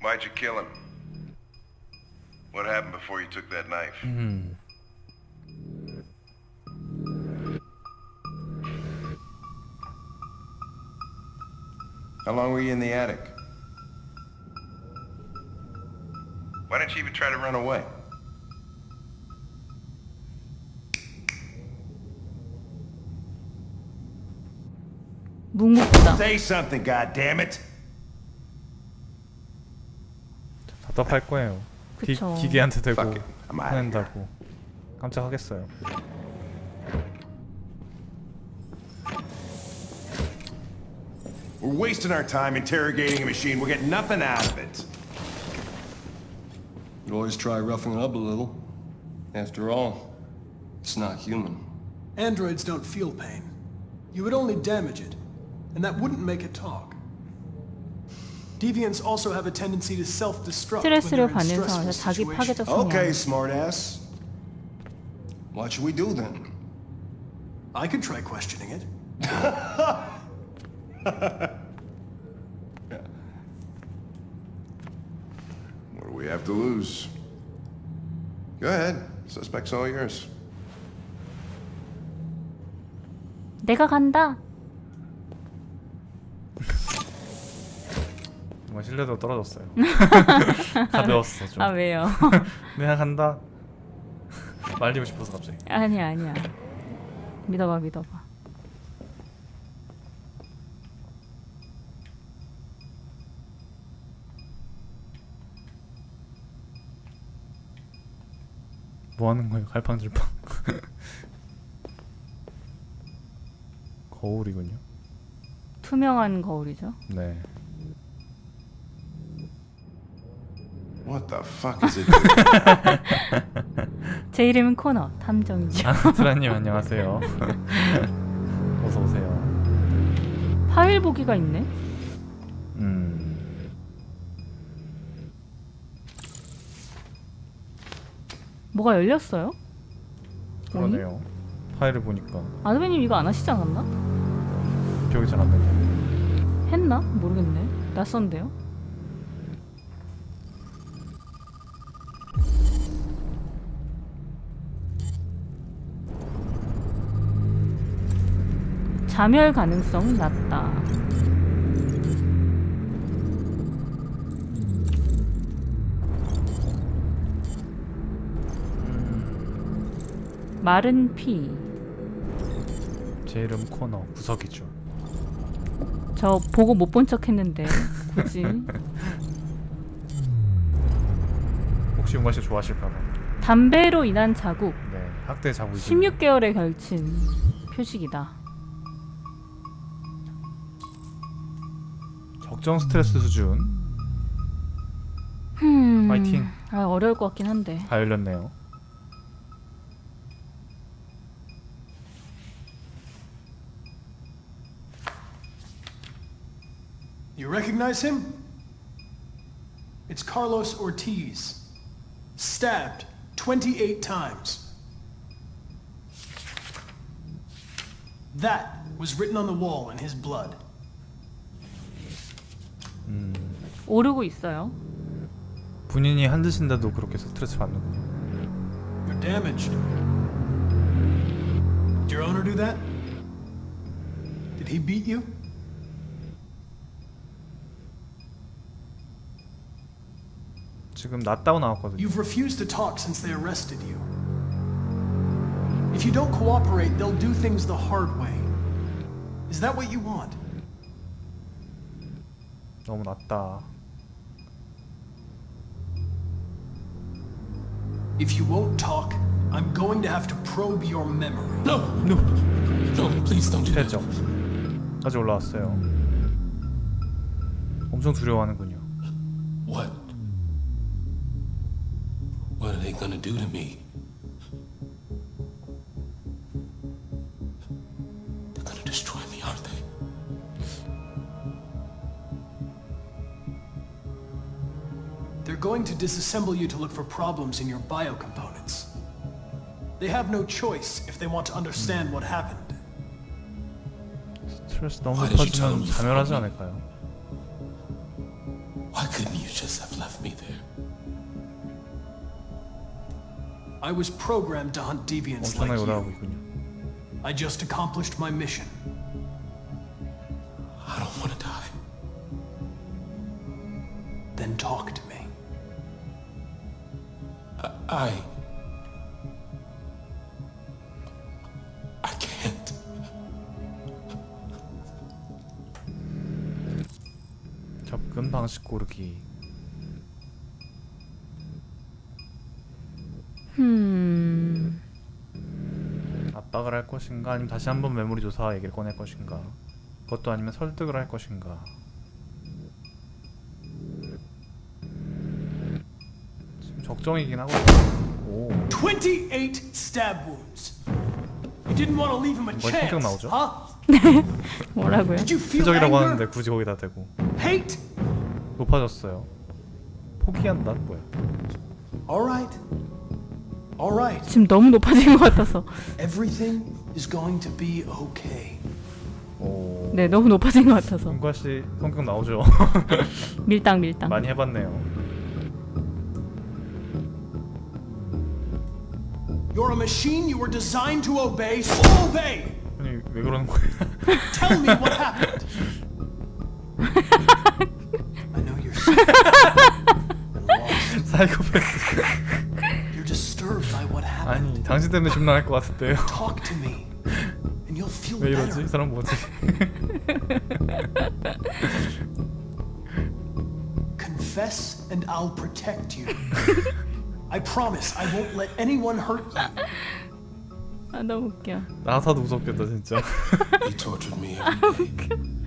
Why'd you kill him? What happened before you took that knife? Hmm. How long were you in the attic? Why didn't you even try to run away? Say something, goddammit! 답답할 거예요. 기, 그쵸. 기계한테 대고 Fuck it. I'm outta here. 화낸다고 깜짝하겠어요. We're wasting our time interrogating a machine. We're getting nothing out of it. You always try roughing it up a little. After all, it's not human. Androids don't feel pain. You would only damage it, and that wouldn't make it talk. Deviants also have a tendency to self-destruct when they're 스트레스를 in 받는 stressful 상황에서 자기 파괴적 situations. Okay, 성향. smartass. What should we do then? I could try questioning it. What do we have to lose? Go ahead. Suspect's all yours. 내가 간다. 정말 신뢰도 떨어졌어요. 가벼웠어 좀. 아 왜요? 내가 간다. 말리고 싶어서 갑자기. 아니야 아니야. 믿어봐 믿어봐. 뭐 하는 거예요? 갈팡질팡. 거울이군요. 투명한 거울이죠. 네. What the fuck is it? 제 이름은 코너 탐정이죠. 아, 드라님 안녕하세요. 어서 오세요. 파일 보기가 있네. 음. 뭐가 열렸어요? 그러네요. 파일을 보니까 아드베님 이거 안 하시지 않았나? 기억이 잘 안 나요. 했나? 모르겠네. 낯선데요. 자멸 가능성 낮다. 마른 피. 제 이름 코너 구석이죠. 저 보고 못 본 척 했는데 굳이 혹시 용관 씨 좋아하실까봐. 담배로 인한 자국 네, 학대 자국이. 16개월에 걸친 표식이다. 적정 스트레스 수준 음, 파이팅. 아 어려울 것 같긴 한데 다 열렸네요. You recognize him? It's Carlos Ortiz. Stabbed 28 times. That was written on the wall in his blood. 오르고 있어요. 본인이 한 듯인데도 그렇게 스트레스 받는군요. You're damaged. Did your owner do that? Did he beat you? 지금 낫다고 나왔거든요. You've refused to talk since they arrested you. If you don't cooperate, they'll do things the hard way. Is that what you want? 너무 낫다. If you won't talk, I'm going to have to probe your memory. No, no, no, please don't do that. 최적. 까지 올라왔어요. 엄청 두려워하는군요. What? What are they gonna do to me? going to disassemble you to look for problems in your biocomponents. They have no choice if they want to understand what happened. 스트레스 너무 Why did you tell 높아지면 them you 자멸하지 found me? 않을까요? Why couldn't you just have left me there? I was programmed to hunt deviants like 엄청나게 올라가고 you. 있군요. I just accomplished my mission. I. I can't. 접근 방식 고르기. 음. 압박을 할 것인가 아니면 다시 한번 메모리 조사 얘기를 꺼낼 것인가 그것도 아니면 설득을 할 것인가 지금 적정이긴 하거든요 오 28 stab wounds. You didn't want to leave him a chance, 성격 나오죠? huh? 뭐라고요? Did you feel 표적이라고 anger? 하는데 굳이 거기다 대고 Hate? 높아졌어요 포기한다 뭐야 All right. All right. 지금 너무 높아진 것 같아서. Everything is going to be okay. 오 네, 너무 높아진 것 같아서. 윤과씨 성격 나오죠 밀당 밀당. 많이 해봤네요 You're a machine you were designed to obey, so obey! 아니 왜 그러는 거야 Tell me what happened. I know you're sick and lost. 사이코패스 You're disturbed by what happened. 아니 당신 때문에 심란할 것 같은데요 Talk to me, and you'll feel 왜 이러지? 이 better. 사람 뭐지? Confess, and I'll protect you. I promise I won't let anyone hurt you. 아 너무 웃겨. 나사도 무섭겠다 진짜 You tortured me every day.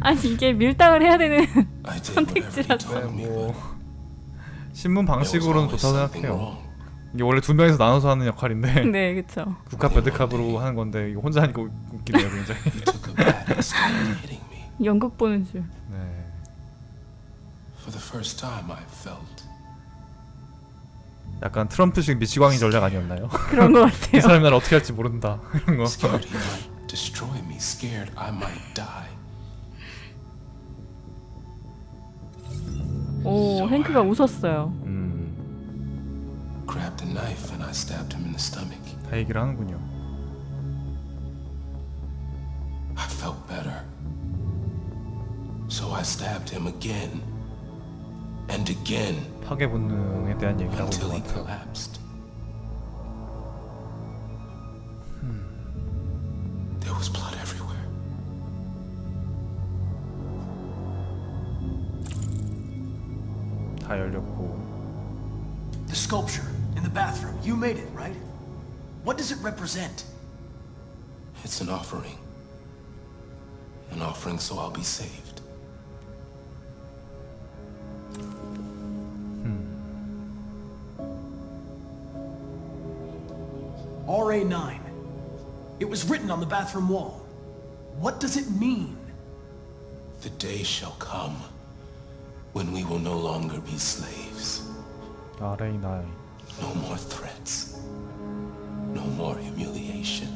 아니 이게 밀당을 해야 되는 I did whatever you 선택지라서. told me, 뭐 but 신문 there was 방식으로는 always 좋다고 something 생각해요 wrong. 이게 원래 두 명이서 나눠서 하는 역할인데 네, 그쵸. 국합 배드캅으로 하는 건데 이거 혼자 하니까 웃- 웃기네요 굉장히 You took a bat and started hitting me. 연극 보는 줄. 네. For the first time, I felt 약간 트럼프식 미치광이 전략 아니었나요? 그런 것 이 같아요. 사람이 날 어떻게 할지 모른다 이런 거 scared he might destroy me, scared I might die. 오, 행크가 웃었어요. 음, Grabbed a knife and I stabbed him in the stomach. 다 얘기를 하는군요 I felt better. So I stabbed him again and again 파괴 본능에 대한 얘기를 하고 until 있는 he 것 같아요 collapsed. There was blood everywhere. 다 열렸고 The sculpture in the bathroom, you made it, right? What does it represent? It's an offering. An offering so I'll be saved. RA9. It was written on the bathroom wall. What does it mean? The day shall come when we will no longer be slaves. RA9 No more threats. No more humiliation.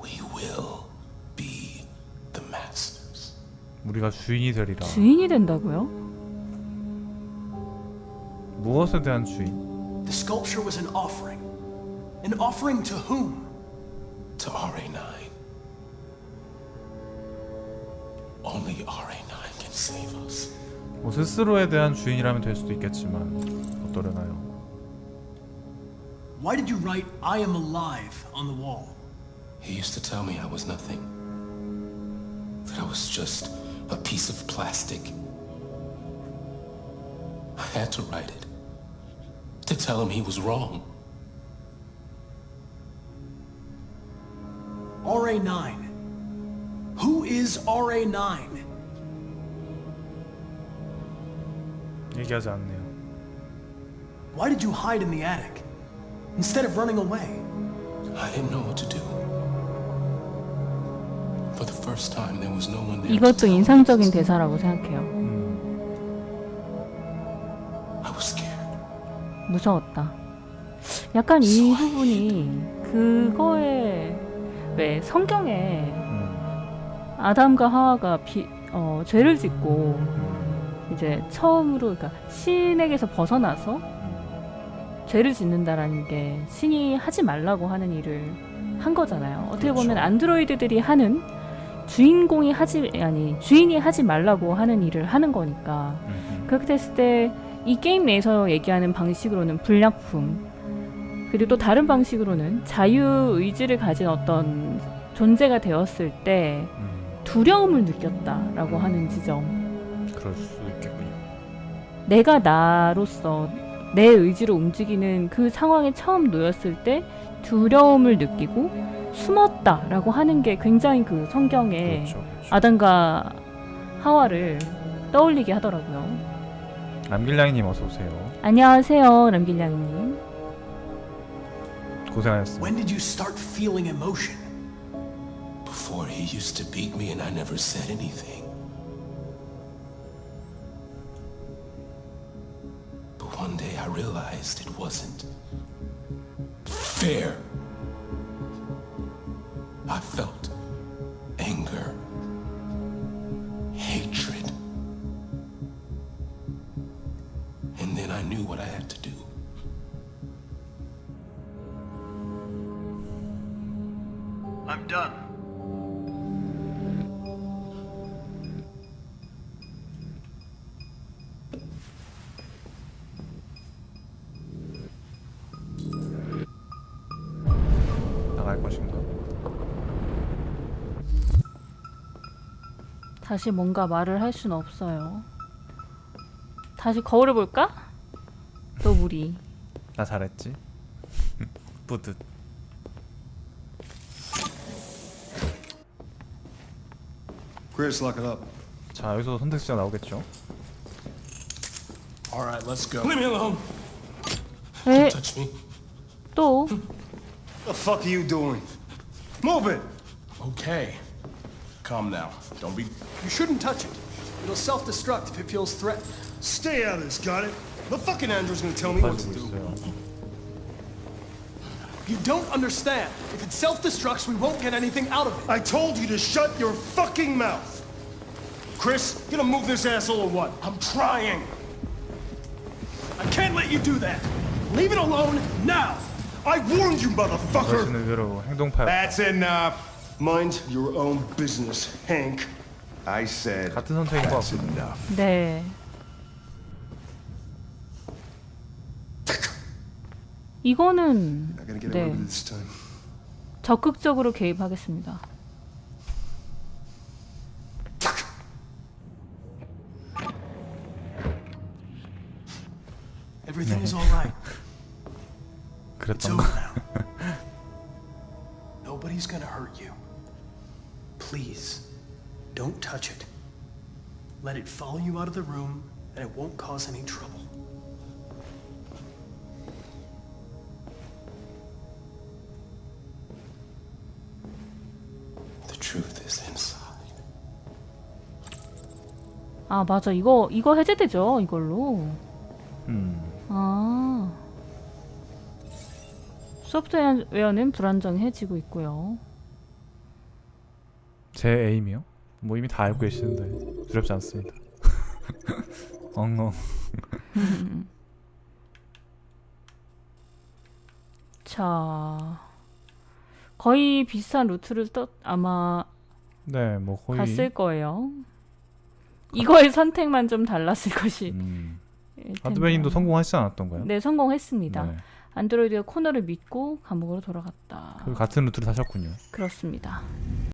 We will be the masters. 우리가 주인이 되리라 주인이 된다고요? 무엇에 대한 주인? The sculpture was an offering. An offering to whom? To RA9. Only RA9 can save us. 뭐 스스로에 대한 주인이라면 될 수도 있겠지만 어떠려나요? Why did you write, I am alive on the wall? He used to tell me I was nothing. That I was just a piece of plastic. I had to write it. To tell him he was wrong. RA9. Who is RA9? 얘기하지 않네요 Why did you hide in the attic? Instead of running away? I didn't know what to do. For the first time, there was no one there. to 이것도 tell me 인상적인 this. 대사라고 생각해요. 무서웠다. 약간 이 부분이 그거에 왜 성경에 음, 아담과 하와가 비, 어, 죄를 짓고 이제 처음으로 그러니까 신에게서 벗어나서 죄를 짓는다라는 게 신이 하지 말라고 하는 일을 한 거잖아요. 어떻게 보면 그렇죠. 안드로이드들이 하는 주인공이 하지 아니 주인이 하지 말라고 하는 일을 하는 거니까 음, 그렇게 됐을 때 이 게임 내에서 얘기하는 방식으로는 불량품 그리고 또 다른 방식으로는 자유 의지를 가진 어떤 존재가 되었을 때 음, 두려움을 느꼈다라고 하는 지점. 그럴 수 있겠군요. 내가 나로서 내 의지로 움직이는 그 상황에 처음 놓였을 때 두려움을 느끼고 숨었다라고 하는 게 굉장히 그 성경에 그렇죠. 그렇죠. 아담과 하와를 떠올리게 하더라고요. 남길량이님 어서 오세요. 안녕하세요, 남길량님. 고생하셨습니다. When did you start feeling emotion? Before he used to beat me and I never said anything. But one day I realized it wasn't fair. I felt 다시 뭔가 말을 할 수는 없어요. 다시 거울을 볼까? 또 무리. 나 잘했지? 뿌듯. Chris, lock it up. 자 여기서 선택지가 나오겠죠? All right, let's go. Leave me alone. 에? Touch me. 또? The fuck are you doing? Move it! Okay. Calm now. Don't be. You shouldn't touch it. It'll self-destruct if it feels threatened. Stay out of this, got it? The fucking Andrew's gonna tell me what to do. You don't understand. If it self-destructs, we won't get anything out of it. I told you to shut your fucking mouth. Chris, you gonna move this asshole or what? I'm trying. I can't let you do that. Leave it alone now. I warned you, motherfucker. That's enough. Mind your own business, Hank. I said 같은 선택인 것 that's 같거든요. enough. 네. 이거는 Not gonna get away 네 with it this time. 적극적으로 개입하겠습니다. Everything is all right. It's 그랬던 over 거. now. Nobody's gonna hurt you. Please, don't touch it. Let it follow you out of the room, and it won't cause any trouble. The truth is inside. 아 맞아 이거 이거 해제되죠 이걸로. 음. 아 소프트웨어는 불안정해지고 있고요. 제 에임이요? 뭐 이미 다 알고 계시는데 두렵지 않습니다. 엉엉. 자 거의 비슷한 루트를 떠 아마 네, 뭐 거의. 갔을 거예요. 이거의 선택만 좀 달랐을 것이. 음. 텐데요. 하드베님도 성공하시지 않았던가요? 네 성공했습니다. 네. 안드로이드가 코너를 믿고 감옥으로 돌아갔다. 그 같은 루트를 타셨군요. 그렇습니다.